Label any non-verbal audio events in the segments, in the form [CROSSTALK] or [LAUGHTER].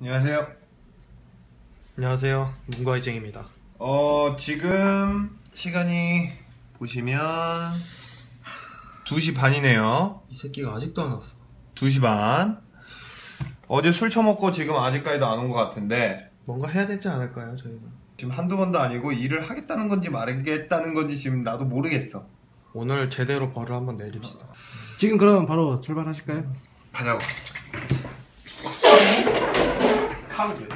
안녕하세요. 안녕하세요. 문과이쟁입니다. 어, 지금 시간이 보시면 2시 반이네요. 이 새끼가 아직도 안 왔어. 2시 반. 어제 술 처먹고 지금 아직까지도 안 온 것 같은데 뭔가 해야 되지 않을까요, 저희가? 지금 한두 번도 아니고 일을 하겠다는 건지 말겠다는 건지 지금 나도 모르겠어. 오늘 제대로 벌을 한번 내립시다. 지금 그럼 바로 출발하실까요? 가자고. 카드.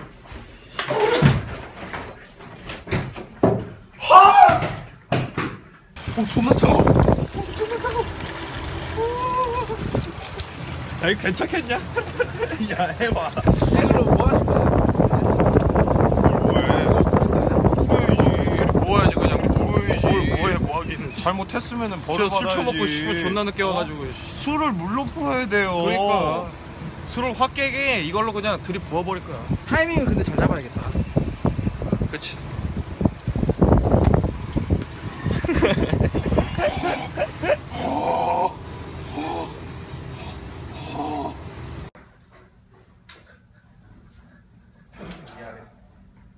어, 존나 차가워. 어, 존나 차가워. 야, 이거 괜찮겠냐? [LAUGHS] 야, 해봐. 그럼 뭐 거예요? 모아야지 그냥. 뭘 뭐해 뭐하긴 잘못했으면은 진짜 벌을 술 받아야지. 처먹고 씨발 존나 늦게 와가지고 씨. 술을 물로 부어야 돼요. 그러니까 술을 확 깨게 이걸로 그냥 들이 부어버릴 거야 타이밍을 근데 잘 잡아야겠다. 그치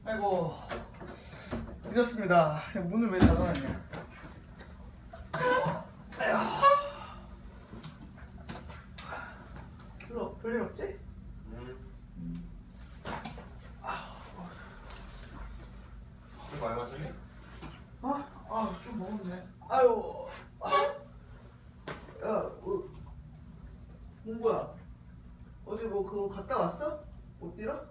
아이고 늦었습니다. 야, 문을 왜 닫아놨냐? 별일 없지? 아, 아, 좀 먹었네. 아유, 아. 야, 어, 문구야, 어제 뭐 그거 갔다 왔어? 못 뛰러?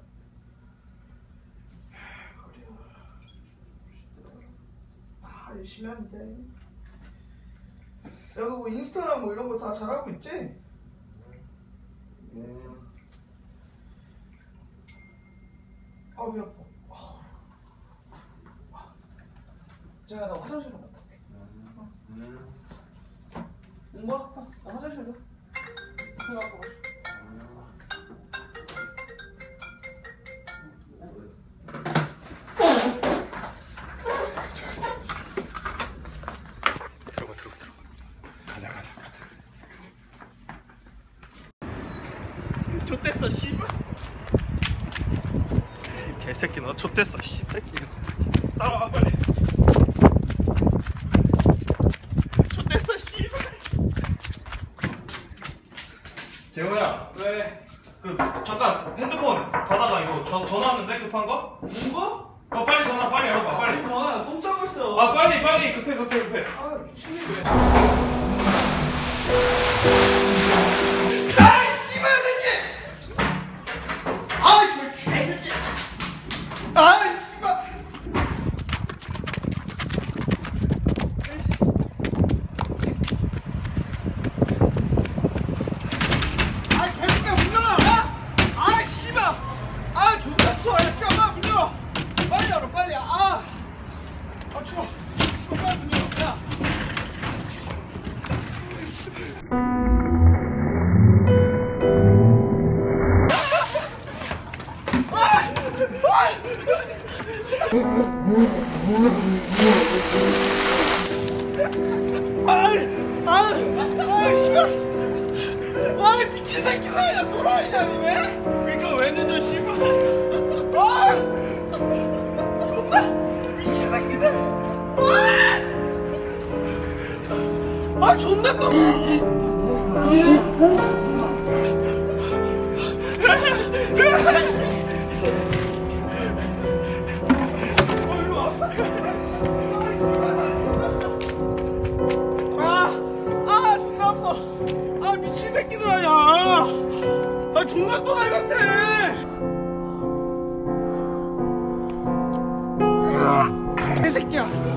아 열심히 하면 돼. 야 그거 인스타나 뭐 이런 거 다 잘하고 있지? 음. 아배 아파. 제가 나 화장실로 갔다 올게. 응 뭐? 어, 나 화장실로. 배 아파가지고. 가 좆됐어, 씨발. 개새끼 너 좆됐어, 씨새끼. 따라와 빨리. 좆됐어, 씨발. 재호야. 왜? 그 잠깐 핸드폰 받아가 이거 전 전화 왔는데 급한 거? 뭔가? 어 빨리 전화 빨리 열어봐 빨리. 전화 똥 싸고 있어. 아 빨리 빨리 급해 급해 급해. 아 미친놈 추워! 문 열어! 야! 아! 아! 아 씨발! 아 미친 새끼들 야 돌아오냐 니 왜? 그니까 왜 늦어 씨발 아 존나 또. 아, 아, 존나 아파. 아, 나이 같아. 이 새끼야.